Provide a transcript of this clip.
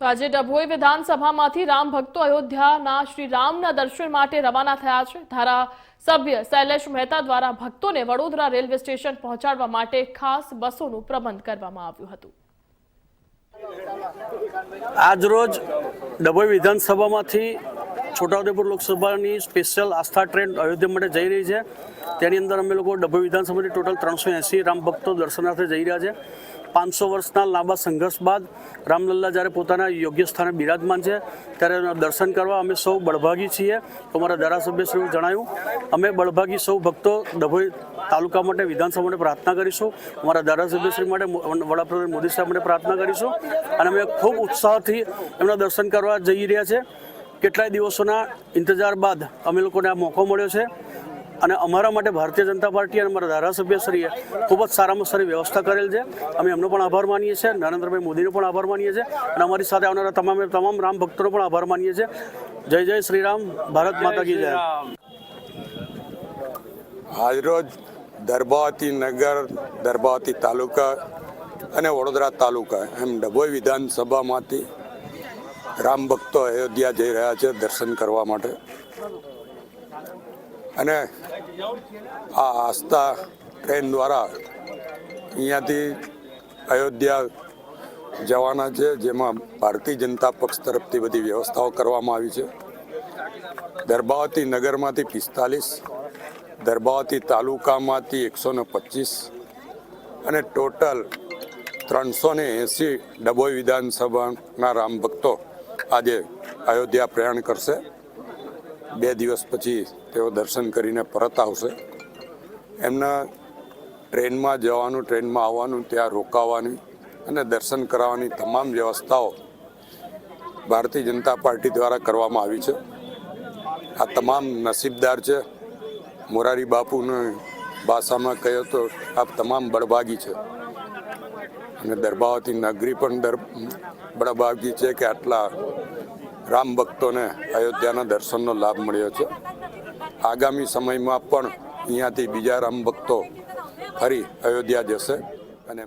આજે ડભોઈ વિધાનસભામાંથી રામ ભક્તો અયોધ્યાના શ્રી રામના દર્શન માટે રવાના થયા છે. ધારાસભ્ય શૈલેષ મહેતા દ્વારા ભક્તોને વડોદરા રેલવે સ્ટેશન પહોંચાડવા માટે ખાસ બસોનું પ્રબંધ કરવામાં આવ્યું હતું. આજરોજ ડભોઈ વિધાનસભામાંથી છોટાઉદેપુર લોકસભાની સ્પેશિયલ આસ્થા ટ્રેન અયોધ્યા માટે જઈ રહી છે. તેની અંદર અમે લોકો ડભોઈ વિધાનસભાની ટોટલ ત્રણસો એંસી રામ ભક્તો દર્શનાર્થે જઈ રહ્યા છે. પાંચસો વર્ષના લાંબા સંઘર્ષ બાદ રામલલ્લા જ્યારે પોતાના યોગ્ય સ્થાને બિરાજમાન છે, ત્યારે દર્શન કરવા અમે સૌ બળભાગી છીએ, તો અમારા ધારાસભ્યશ્રીએ જણાવ્યું અમે બળભાગી સૌ ભક્તો ડભોઈ તાલુકા માટે, વિધાનસભા માટે પ્રાર્થના કરીશું, અમારા ધારાસભ્યશ્રી માટે વડાપ્રધાન મોદી સાહેબ માટે પ્રાર્થના કરીશું, અને અમે ખૂબ ઉત્સાહથી એમના દર્શન કરવા જઈ રહ્યા છે. કેટલાય દિવસોના ઇંતજાર બાદ અમે લોકોને આ મોકો મળ્યો છે. અને અમારા માટે ભારતીય જનતા પાર્ટી અને અમારા ધારાસભ્યશ્રીએ ખૂબ જ સારામાં સારી વ્યવસ્થા કરેલ છે. અમે એમનો પણ આભાર માનીએ છીએ. નરેન્દ્રભાઈ મોદીનો પણ આભાર માનીએ છીએ. અને અમારી સાથે આવનારા તમામે તમામ રામ ભક્તોનો પણ આભાર માનીએ છીએ. જય જય શ્રી રામ. ભારત માતા કી જય. આજરોજ દરબાવતી નગર, દરબાવતી તાલુકા અને વડોદરા તાલુકા એમ ડભોઈ વિધાનસભામાંથી રામ ભક્તો અયોધ્યા જઈ રહ્યા છે દર્શન કરવા માટે. અને આ આસ્થા ટ્રેન દ્વારા અહીંયાથી અયોધ્યા જવાના છે, જેમાં ભારતીય જનતા પક્ષ તરફથી બધી વ્યવસ્થાઓ કરવામાં આવી છે. દરબાવતી નગરમાંથી પિસ્તાલીસ, દરબાવતી તાલુકામાંથી એકસો ને પચીસ અને ટોટલ ત્રણસો ને એંસી ડભોઈ વિધાનસભાના રામ ભક્તો આજે અયોધ્યા પ્રયાણ કરશે. બે દિવસ પછી તેઓ દર્શન કરીને પરત આવશે. એમના ટ્રેનમાં જવાનું, ટ્રેનમાં આવવાનું, ત્યાં રોકાવાની અને દર્શન કરાવવાની તમામ વ્યવસ્થાઓ ભારતીય જનતા પાર્ટી દ્વારા કરવામાં આવી છે. આ તમામ નસીબદાર છે. મોરારી બાપુની ભાષામાં કહ્યો તો આ તમામ બળભાગી છે. અને દરબાવતી નગરી પણ દર બળભાગી છે કે આટલા રામ ભક્તોને અયોધ્યાના દર્શનનો લાભ મળ્યો છે. આગામી સમયમાં પણ અહીંયાથી બીજા રામ ભક્તો ફરી અયોધ્યા જશે અને